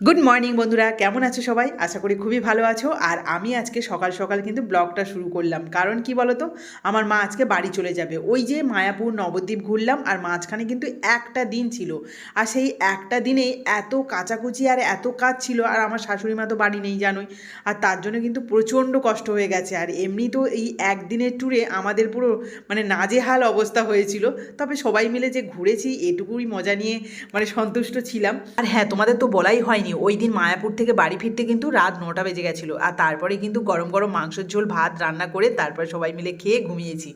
Good morning বন্ধুরা। কেমন আছো সবাই? আশা করি খুবই ভালো আছো। আর আমি আজকে সকাল সকাল কিন্তু ব্লগটা শুরু করলাম। কারণ কি বলো তো আমার মা আজকে বাড়ি চলে যাবে। ওই যে মায়াপুর নবদ্বীপ ঘুরলাম, আর মাঝখানে কিন্তু একটা দিন ছিল। আর সেই একটা দিনে এত কাচাকুচি আর এত কাজ ছিল, আর আমার শাশুড়ি মা তো বাড়ি নেই, জানোই। আর তার জন্য কিন্তু প্রচণ্ড কষ্ট হয়ে গেছে। আর এমনি তো এই একদিনের ট্যুরে আমাদের পুরো মানে নাজেহাল অবস্থা হয়েছিল। তবে সবাই মিলে যে ঘুরেছি, এটুকুই মজা নিয়ে মানে সন্তুষ্ট ছিলাম। আর হ্যাঁ তোমাদের তো বলাই হয়নি ওই দিন মায়াপুর থেকে বাড়ি ফিরতে কিন্তু রাত নটা বেজে গেছিল। আর তারপরে কিন্তু গরম গরম মাংসের ঝোল, ভাত রান্না করে তারপরে সবাই মিলে খেয়ে ঘুমিয়েছি।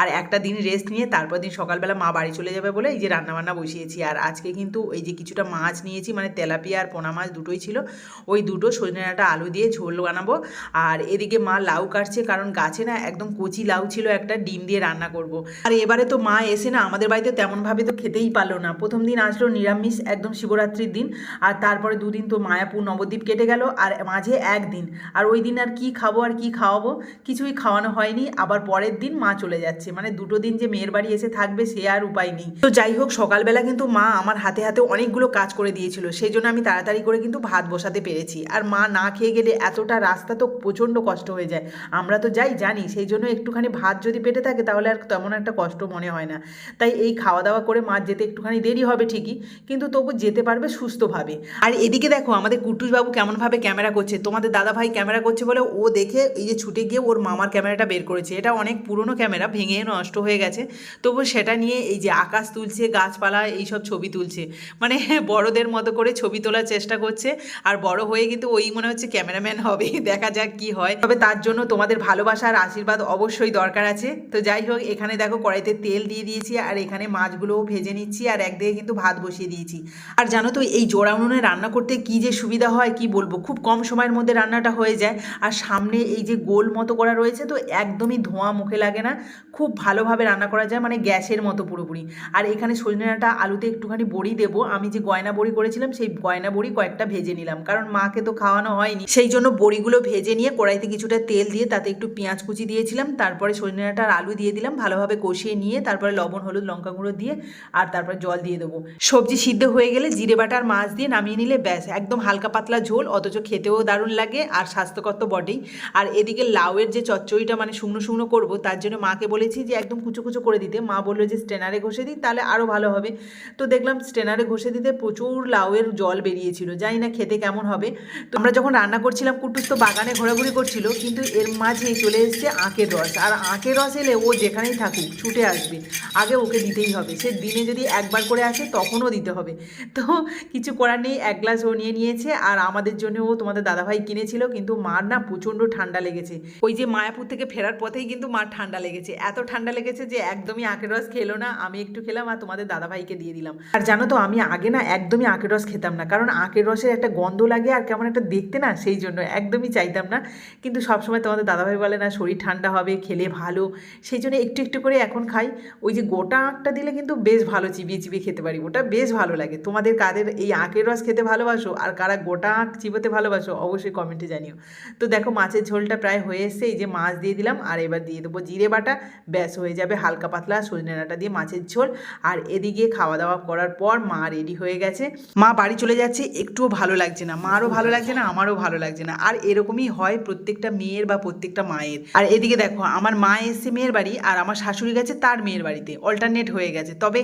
আর একটা দিন রেস্ট নিয়ে তারপর দিন সকালবেলা মা বাড়ি চলে যাবে বলে এই যে রান্নাবান্না বসিয়েছি। আর আজকে কিন্তু এই যে কিছুটা মাছ নিয়েছি মানে তেলাপিয়া আর পোনা মাছ দুটোই ছিল, ওই দুটো সজনে ডাঁটা আলু দিয়ে ঝোল বানাবো। আর এদিকে মা লাউ কাটছে, কারণ গাছে না একদম কচি লাউ ছিল, একটা ডিম দিয়ে রান্না করব। আর এবারে তো মা এসে না আমাদের বাড়িতে তেমনভাবে তো খেতেই পারল না। প্রথম দিন আসলো নিরামিষ, একদম শিবরাত্রির দিন। আর তারপরে দুদিন তো মায়াপুর নবদ্বীপ কেটে গেল আর মাঝে একদিন। আর ওই দিন আর কি খাব আর কি খাওয়াবো? কিছুই খাওয়ানো হয়নি। আবার পরের দিন মা চলে যাচ্ছে। মানে দুটো দিন যে মেয়ের বাড়ি এসে থাকবে সে আর উপায় নেই। তো যাই হোক, সকালবেলা কিন্তু মা আমার হাতে হাতে অনেকগুলো কাজ করে দিয়েছিল। সেই জন্য আমি তাড়াতাড়ি করে কিন্তু ভাত বসাতে পেরেছি। আর মা না খেয়ে গেলে এতটা রাস্তা তো প্রচণ্ড কষ্ট হয়ে যায়। আমরা তো যাই, জানি। সেই জন্য একটুখানি ভাত যদি পেটে থাকে তাহলে আর তেমন একটা কষ্ট মনে হয় না। তাই এই খাওয়া দাওয়া করে মা যেতে একটুখানি দেরি হবে ঠিকই। কিন্তু তবু যেতে পারবে সুস্থভাবে। আর এদিকে দেখো, আমাদের কুটুসবাবু কেমনভাবে ক্যামেরা করছে, তোমাদের দাদা ভাই ক্যামেরা করছে বলে ও দেখে এই যে ছুটে গিয়ে ওর মামার ক্যামেরাটা বের করেছে। এটা অনেক পুরনো ক্যামেরা, ভেঙে নষ্ট হয়ে গেছে। তবু সেটা নিয়ে এই যে আকাশ তুলছে, গাছপালা, এইসব ছবি তুলছে। মানে বড়দের মতো করে ছবি তোলার চেষ্টা করছে। আর বড় হয়ে কিন্তু ওই মনে হচ্ছে ক্যামেরাম্যান হবে, দেখা যাক কি হয়। তবে তার জন্য তোমাদের ভালোবাসা আর আশীর্বাদ অবশ্যই দরকার আছে। তো যাই হোক, এখানে দেখো কড়াইতে তেল দিয়ে দিয়েছি আর এখানে মাছগুলোও ভেজে নিচ্ছি আর একদিকে কিন্তু ভাত বসিয়ে দিয়েছি। আর জানো তো, এই জোড়া উনুনে রান্না করতে কি যে সুবিধা হয় কি বলব? খুব কম সময়ের মধ্যে রান্নাটা হয়ে যায়। আর সামনে এই যে গোল মতো করা রয়েছে তো একদমই ধোঁয়া মুখে লাগে না। খুব ভালোভাবে রান্না করা যায় মানে গ্যাসের মতো পুরোপুরি। আর এখানে সজনেটা আলুতে একটুখানি বড়ি দেবো। আমি যে গয়না বড়ি করেছিলাম, সেই গয়না বড়ি কয়েকটা ভেজে নিলাম। কারণ মাকে তো খাওয়ানো হয়নি। সেই জন্য বড়িগুলো ভেজে নিয়ে কড়াইতে কিছুটা তেল দিয়ে তাতে একটু পেঁয়াজ কুচি দিয়েছিলাম। তারপরে সজনেটার আলু দিয়ে দিলাম। ভালোভাবে কষিয়ে নিয়ে তারপরে লবণ, হলুদ, লঙ্কা গুঁড়ো দিয়ে আর তারপরে জল দিয়ে দেবো। সবজি সিদ্ধ হয়ে গেলে জিরে বাটার মাছ দিয়ে নামিয়ে নিলে ব্যাস। একদম হালকা পাতলা ঝোল, অথচ খেতেও দারুণ লাগে আর স্বাস্থ্যকর তো বটেই। আর এদিকে লাউয়ের যে চচ্চড়িটা মানে শুকনো শুকনো করব, তার জন্য মাকে বলেছি যে একদম কুচো কুচো করে দিতে। মা বলল যে স্টেনারে ঘষে দিই, তাহলে আরও ভালো হবে। তো দেখলাম স্টেনারে ঘষে দিতে প্রচুর লাউয়ের জল বেরিয়েছিল, জানি না খেতে কেমন হবে। তো আমরা যখন রান্না করছিলাম কুটুস তো বাগানে ঘোরাঘুরি করছিল, কিন্তু এর মাঝে চলে এসছে আঁকের রস। আর আঁকের রস এলে ও যেখানেই থাকুক, ছুটে আসবে। আগে ওকে দিতেই হবে। সে দিনে যদি একবার করে আসে, তখনও দিতে হবে। তো কিছু করার নেই, এক গ্লাস ও নিয়ে নিয়েছে আর আমাদের জন্য ও তোমাদের দাদাভাই কিনেছিল, কিন্তু মার না প্রচণ্ড ঠান্ডা লেগেছে। ওই যে মায়াপুর থেকে ফেরার পথেই কিন্তু মার ঠান্ডা লেগেছে। এত ঠান্ডা লেগেছে যে একদমই আখের রস খেলো না। আমি একটু খেলাম আর তোমাদের দাদাভাইকে দিয়ে দিলাম। আর জানো তো, আমি আগে না একদমই আখের রস খেতাম না, কারণ আখের রসের একটা গন্ধ লাগে আর কেমন একটা দেখতে না সেই জন্য একদমই চাইতাম না। কিন্তু সবসময় তোমাদের দাদাভাই বলে না, শরীর ঠান্ডা হবে, খেলে ভালো। সেই জন্য একটু একটু করে এখন খাই। ওই যে গোটা আঁকটা দিলে কিন্তু বেশ ভালো চিবিয়ে চিবিয়ে খেতে পারি। ওটা বেশ ভালো লাগে। তোমাদের কাদের এই আখের রস খেতে ভালোবাসো? আর কারা গোটা আঁক চিবোতে ভালোবাসো অবশ্যই কমেন্টে জানিও। তো দেখো মাছের ঝোলটা প্রায় হয়ে এসছে, এই যে মাছ দিয়ে দিলাম আর এবার দিয়ে দেবো জিরে বাটা, ব্যাস হয়ে যাবে হালকা পাতলা সজনে ডাঁটা দিয়ে মাছের ঝোল। আর এদিকে খাওয়া দাওয়া করার পর মা রেডি হয়ে গেছে। মা বাড়ি চলে যাচ্ছে, একটুও ভালো লাগছে না। মারও ভালো লাগছে না, আমারও ভালো লাগছে না। আর এরকমই হয় প্রত্যেকটা মেয়ের বা প্রত্যেকটা মায়ের। আর এদিকে দেখো, আমার মা এসছে মেয়ের বাড়ি আর আমার শাশুড়ি গেছে তার মেয়ের বাড়িতে। অল্টারনেট হয়ে গেছে। তবে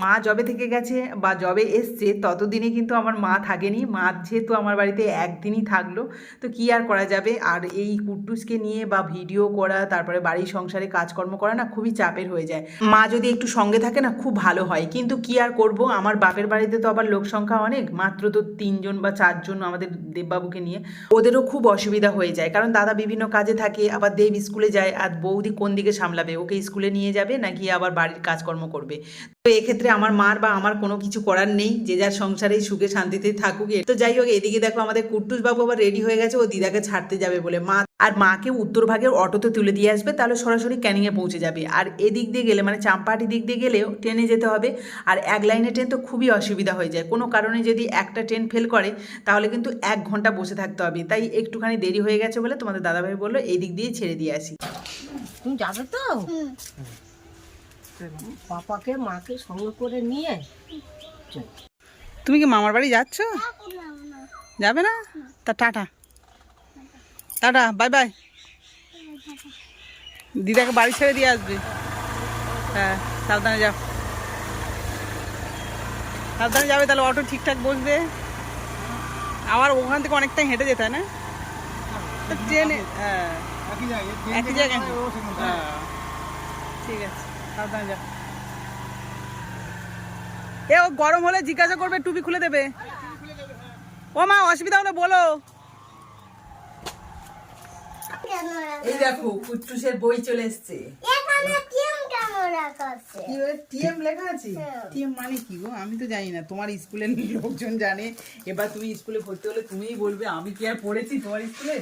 মা জবে থেকে গেছে বা জবে এসছে, ততদিনে কিন্তু আমার মা থাকেনি। মা যেহেতু আমার বাড়িতে একদিনই থাকল, তো কি আর করা যাবে? আর এই কুট্টুসকে নিয়ে বা ভিডিও করা, তারপরে বাড়ির সংসারে কাজকর্ম করা না খুবই চাপের হয়ে যায়। মা যদি একটু সঙ্গে থাকে না, খুব ভালো হয়। কিন্তু কি আর করব? আমার বাপের বাড়িতে তো আবার লোক সংখ্যা অনেক, মাত্র তো তিনজন বা চারজন আমাদের দেববাবুকে নিয়ে। ওদেরও খুব অসুবিধা হয়ে যায়। কারণ দাদা বিভিন্ন কাজে থাকে, আবার দেব স্কুলে যায়, আর বৌদি কোন দিকে সামলাবে? ওকে স্কুলে নিয়ে যাবে নাকি আবার বাড়ির কাজকর্ম করবে? তো এক্ষেত্রে আমার মার বা আমার কোনো কিছু করার নেই যে যার সংসারেই সুখে শান্তিতে থাকুক। তো যাই হোক এদিকে দেখো আমাদের কুট্টুস বাবু আবার রেডি হয়ে গেছে ও দিদাকে ছাড়তে যাবে বলে। মা আর মাকে উত্তর ভাগের অটোতে তুলে দিয়ে আসবে তাহলে সরাসরি ক্যানিংয়ে পৌঁছে যাবে। আর এদিক দিয়ে গেলে মানে চাম্পাহাটি দিক দিয়ে গেলেও ট্রেনে যেতে হবে। আর এক লাইনে ট্রেন তো খুবই অসুবিধা হয়ে যায়। কোনো কারণে যদি একটা ট্রেন ফেল করে তাহলে কিন্তু এক ঘণ্টা বসে থাকতে হবে। তাই একটুখানি দেরি হয়ে গেছে বলে তোমাদের দাদাভাই বলল এই দিক দিয়ে ছেড়ে দিয়ে আসি। তুমি যাবে তো? পাপাকে মাকে সঙ্গে করে নিয়ে তুমি কি মামার বাড়ি যাচ্ছ? যাবে না? তা টাটা। Tata bye bye. দিদাকে বাড়ি ছেড়ে দিয়ে আসবে। হ্যাঁ সাবধানে যাও। সাবধানে যাবে তাহলে অটো ঠিকঠাক বসবে। আবার ওখান থেকে অনেকটাই হেঁটে যেতে হয় না? ট্রেনে হ্যাঁ একই জায়গায় হ্যাঁ। ঠিক আছে। সাবধানে এ ও গরম হলে জিজ্ঞাসা করবে টুপি খুলে দেবে। ও মা অসুবিধা হলে বলো। এই দেখো কুট্টুসের বই চলে এসছে। টিএম লেখা আছে। টিএম মানে কি গো? আমি তো জানি না তোমার স্কুলের লোকজন জানে। এবার তুমি স্কুলে ভর্তি হলে তুমিই বলবে আমি কি আর পড়েছি তোমার স্কুলে?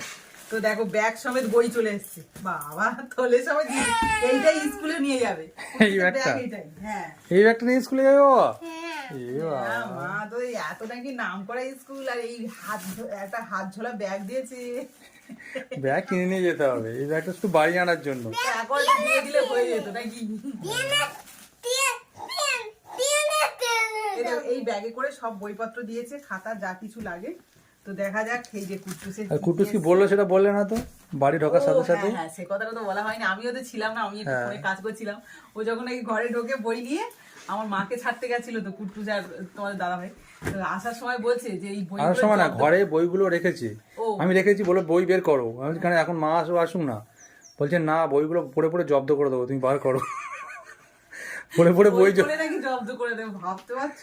তো দেখো ব্যাগ সমেত বই চলে এসছে। বাবা তোলে সবাই এইটাই স্কুলে নিয়ে যাবে। এই ব্যাগটা? হ্যাঁ। এই ব্যাগটা নিয়ে স্কুলে যাবে বাবা? হ্যাঁ। এ বাবা। মা তো এত নাকি নাম করা স্কুল? আর এই হাত একটা হাত ঝোলা ব্যাগ দিয়েছে। ব্যাগ কিনে নিয়ে যেতে হবে। এই ব্যাগটা শুধু বাড়ি আনার জন্য। এখন দিয়ে দিলে হয়ে যেত নাকি? এই ব্যাগে করে সব বইপত্র দিয়েছে খাতা যা কিছু লাগে। তো দেখা যাক এই যে কুট্টুসের আর কুটুস কি বলল সেটা বললে না তো? বাড়ি ঢোকার সাথে সাথে হ্যাঁ, হ্যাঁ, সে কথাটা তো বলা হয়নি। আমিও তো ছিলাম না আমি একটু হ্যাঁ। ফোনে কাজ করছিলাম। ও যখন এই ঘরে ঢোকে বই নিয়ে আমার মাকে ছাড়তে গেছিল তো কুট্টুস আর তোমাদের দাদা ভাই আসার সময় বলছে যে এই বই আর সময় না ঘরে বইগুলো রেখেছি। আমি রেখেছি বলে বই বের করো। আমি কেন এখন মা আসো আসুক না। বলছে না বইগুলো পড়ে পড়ে জব্দ করে দেবো তুমি বার করো। পড়ে পড়ে বই জব্দ করে দেবে ভাবতে পারছ?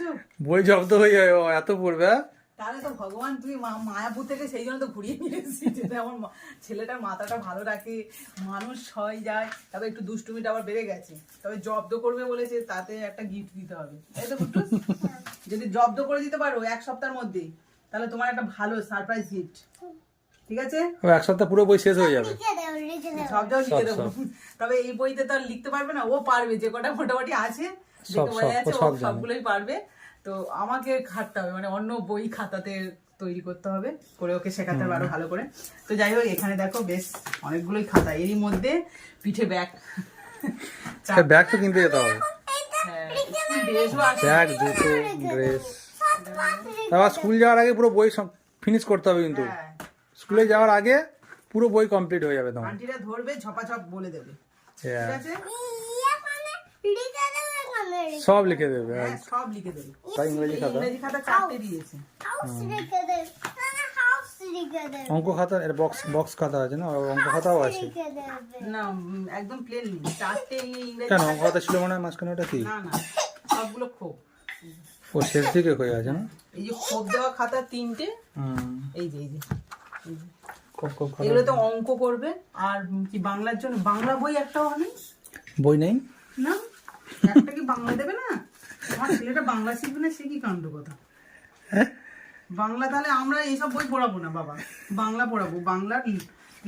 বই জব্দ হয়ে যাবে এত পড়বে হ্যাঁ? তাহলে তো ভগবান তুই মা- মায়াপুর থেকে সেই জন্য তো ঘুরিয়ে নিয়ে এসেছিস যাতে আমার ছেলেটার মাথাটা ভালো রাখে মানুষ হয় যায় তবে একটু দুষ্টুমিটা আবার বেড়ে গেছে। তবে জব্দ করবে বলেছে তাতে একটা গিফট দিতে হবে। তো যদি জব্দ করে দিতে পারো এক সপ্তাহের মধ্যে তাহলে তোমার একটা ভালো সারপ্রাইজ গিফট ঠিক আছে? এক সপ্তাহ পুরো বই শেষ হয়ে যাবে। লিখে সব, দেবো। তবে এই বইতে তো আর লিখতে পারবে না ও পারবে যে কটা মোটামুটি আছে। সবগুলোই পারবে। তো আমাকে খাটতে হবে মানে অন্য বই খাতাতে তৈরি করতে হবে করে ওকে শেখাতে হবে আরও ভালো করে। তো যাই হোক এখানে দেখো বেশ অনেকগুলোই খাতা এরই মধ্যে পিঠে ব্যাগ। ব্যাগ তো কিনতে যেতে হবে। আছে ব্যাগ জুতো ড্রেস। স্কুল যাওয়ার আগে পুরো বই ফিনিশ করতে হবে কিন্তু। হ্যাঁ। স্কুলে যাওয়ার আগে পুরো বই কমপ্লিট হয়ে যাবে তোমার আন্টিরা ধরবে ঝপাঝপ বলে দেবে। ঠিক হ্যাঁ, আছে সব লিখে দেবে হ্যাঁ সব লিখে দেবে। তাই ইংরেজি খাতা? হ্যাঁ। ইংরেজি খাতা চারটে দিয়েছে। হাউস লিখে হাউস লিখে দাও অঙ্ক খাতা এর বক্স বক্স খাতা আছে না? অঙ্ক খাতাও আছে। না একদম প্লেন চারটে ইংরেজি কেন অঙ্ক খাতা ছিল মনে হয় মাঝখানে ওটা কি? না না সবগুলো খোপ। ও শেষ দিকে হয়ে আছে না? এই যে খোপ দেওয়া খাতা তিনটে এই যে এই যে। খুব খুব খাতা এগুলো তো অঙ্ক করবে আর কি বাংলার জন্য বাংলা বই একটাও নেই বই নেই? না একটা কি বাংলা দেবে না? আমার ছেলেটা বাংলা শিখবে না সে কি কাণ্ড কথা? বাংলা তাহলে আমরা এইসব বই পড়াবো না বাবা। বাংলা পড়াবো। বাংলার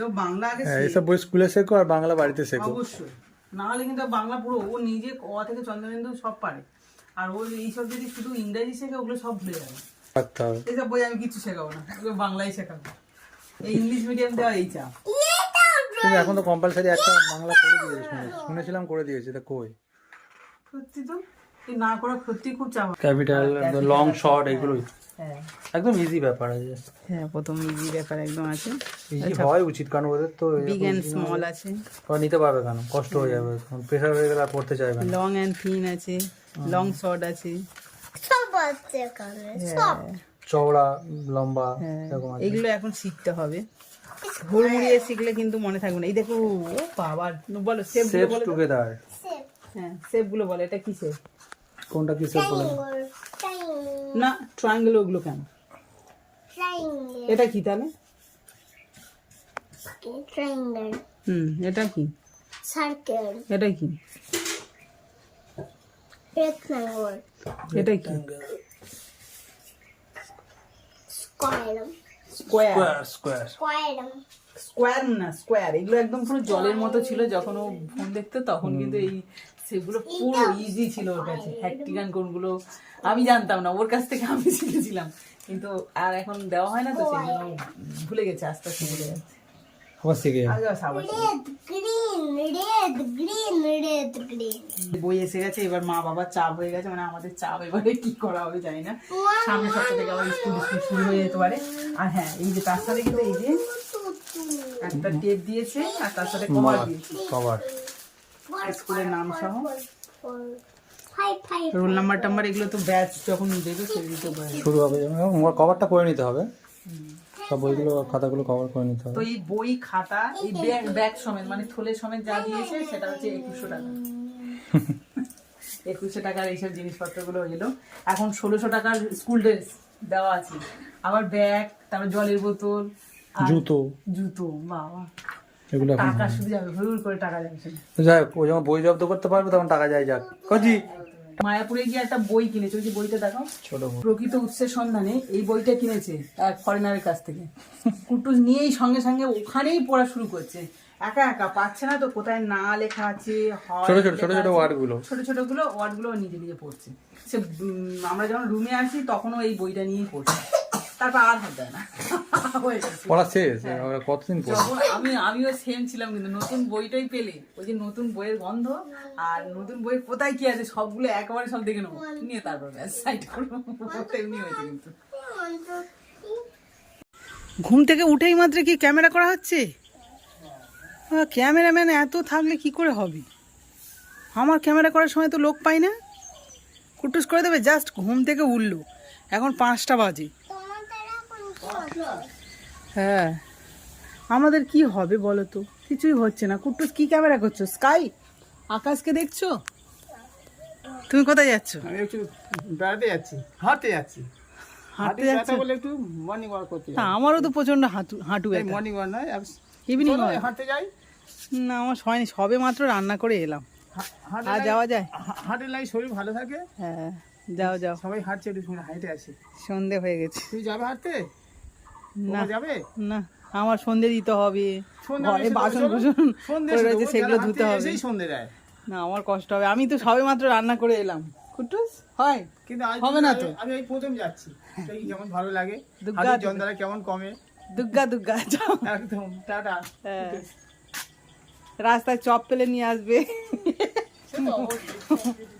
বাংলা আগে হ্যাঁ এইসব বই স্কুলে শেখো আর বাংলা বাড়িতে শেখো। অবশ্যই। না হলে কিন্তু বাংলা পুরো ও নিজে ক থেকে চন্দ্রবিন্দু সব পারে। আর ও এইসব যদি শুধু ইংরেজি শেখে ওগুলো সব ভুলে যাবে। এইসব বই আমি কিছু শেখাবো না ওগুলো বাংলাই শেখাবো। এই ইংলিশ মিডিয়াম দেওয়া এই চাপ তুমি এখন তো কম্পালসারি একটা বাংলা করে দিয়েছে শুনে- শুনেছিলাম করে দিয়েছে তা কই? সত্যি তো? না করা সত্যি খুব চাপ ক্যাপিটাল লং শর্ট এগুলোই। হ্যাঁ। একদম ইজি ব্যাপার আছে। হ্যাঁ প্রথম ইজি ব্যাপার একদম আছে। ইজি হয় উচিত কারণ ওদের তো বিগ স্মল আছে। নিতে পারবে কেন? কষ্ট হয়ে যাবে। প্রেশার হয়ে গেলে আর পড়তে চাইবে না। লং থিন আছে লং শর্ট আছে। সব আছে এখানে সব চওড়া লম্বা হ্যাঁ, এরকম আছে। এগুলো এখন শিখতে হবে। হুড়মুড়িয়ে শিখলে কিন্তু মনে থাকবে না। এই দেখো ও বাবা বলো। টুগেদার সেপ হ্যাঁ সেপগুলো বলো এটা কি সেপ কোনটা কি বলে? না ট্রায়াঙ্গেল ওগুলো কেন? এটা কি তাহলে? ট্রায়াঙ্গল হুম এটা কি? সার্কেল এটা কি? রেক্টাঙ্গল এটা কি? Square square square square square না স্কোয়ার এগুলো একদম পুরো জলের মতো ছিল যখন ও ফোন দেখতো তখন কিন্তু এই সেগুলো পুরো ইজি ছিল ওর কাছে। হ্যাকটিগান কোনগুলো আমি জানতাম না ওর কাছ থেকে আমি শিখেছিলাম। কিন্তু আর এখন দেওয়া হয় না তো সেই জন্য ভুলে গেছে আস্তে আস্তে ভুলে যাচ্ছে green. বই এসে গেছে এবার মা বাবার চাপ হয়ে গেছে মানে আমাদের চাপ এবারে কি করা হবে জানি না। সামনে সপ্তাহ থেকে আবার স্কুল স্কুল শুরু হয়ে যেতে পারে। আর হ্যাঁ এই যে তার সাথে কিন্তু এই যে একটা টেপ দিয়েছে আর তার সাথে কভার দিয়েছে। কভার স্কুলের নাম সহ. রোল নাম্বার টাম্বার এগুলো তো ব্যাচ যখন দেবে সেই দিতে পারে শুরু হবে। কভারটা করে নিতে হবে। সব বইগুলো খাতাগুলো কভার করে নিতে হবে। তো এই বই খাতা এই ব্যাগ ব্যাগ সমেত মানে থলে সমেত যা দিয়েছে সেটা হচ্ছে একুশশো টাকা। একুশশো টাকার এইসব জিনিসপত্রগুলো এলো এখন ষোলোশো টাকার স্কুল ড্রেস দেওয়া আছে। আবার ব্যাগ তারপর জলের বোতল জুতো। জুতো বাবা। এগুলো টাকা শুধু যাবে হুড় করে টাকা যাবে যাই হোক, ও যখন বই জব্দ করতে পারবে তখন টাকা যায় যাক। কজি। মায়াপুরে গিয়ে একটা বই কিনেছে ওই যে বইটা দেখো ছোট প্রকৃত উৎসের সন্ধানে এই বইটা কিনেছে এক ফরেনারের কাছ থেকে। কুটুস নিয়েই সঙ্গে সঙ্গে ওখানেই পড়া শুরু করছে। একা একা পাচ্ছে না তো কোথায় না লেখা আছে ছোট ছোট ছোট ছোট আছে। ওয়ার্ডগুলো ছোট ছোটগুলো ওয়ার্ডগুলো নিজে নিজে পড়ছে। সে আমরা যখন রুমে আসি তখনও এই বইটা নিয়েই পড়ছে। তারপর আর হাত দেয় না। পড়া শেষ কতদিন যখন আমি আমিও সেম ছিলাম কিন্তু নতুন বইটাই পেলে। ওই যে নতুন বইয়ের গন্ধ আর নতুন বই কোথায় কি আছে সবগুলো একবারে সব দেখে নেব। নিয়ে তারপর ব্যাস সাইড করব। ওটা এমনি হয়েছে কিন্তু. ঘুম থেকে উঠেই মাত্র কি ক্যামেরা করা হচ্ছে? ক্যামেরাম্যান এত থাকলে কি করে হবে? আমার ক্যামেরা করার সময় তো লোক পাই না। কুটুস করে দেবে জাস্ট ঘুম থেকে উঠল। এখন পাঁচটা বাজে তোমাদের এখন কি হবে? হ্যাঁ। আমাদের কি হবে বলো তো? কিছুই হচ্ছে না। কুটুস কি ক্যামেরা করছ? স্কাই আকাশকে দেখছ? তুমি কোথায় যাচ্ছ? আমি একটু বেড়াতে যাচ্ছি হাঁটতে যাচ্ছি। হাঁটতে যাচ্ছি? বলে একটু মর্নিং ওয়াক করতে আমারও তো প্রচণ্ড হাঁটু হাঁটু মর্নিং ওয়াক নয় ইভিনিং হাঁটতে যাই। না আমার হয়নি সবে মাত্র রান্না করে এলাম। আর যাওয়া যায়? হাঁটে লাই শরীর ভালো থাকে। হ্যাঁ যাও যাও। সবাই হাঁটছে একটু হাঁটে আসি সন্ধে হয়ে গেছে। তুই যাবে হাঁটতে? না যাবে? না আমার সন্ধে দিতে হবে। ঘরে বাসন কুসন রয়েছে সেগুলো ধুতে হবে। সন্ধে দেয়। না আমার কষ্ট হবে। আমি তো সবে মাত্র রান্না করে এলাম। কুটুস? হয়। কিন্তু হবে না তো? আমি- এই প্রথম যাচ্ছি। কেমন ভালো লাগে? কেমন কমে? দুগ্গা দুগ্গা যাও। একদম টাটা। হ্যাঁ। রাস্তায় চপ পেলে নিয়ে আসবে।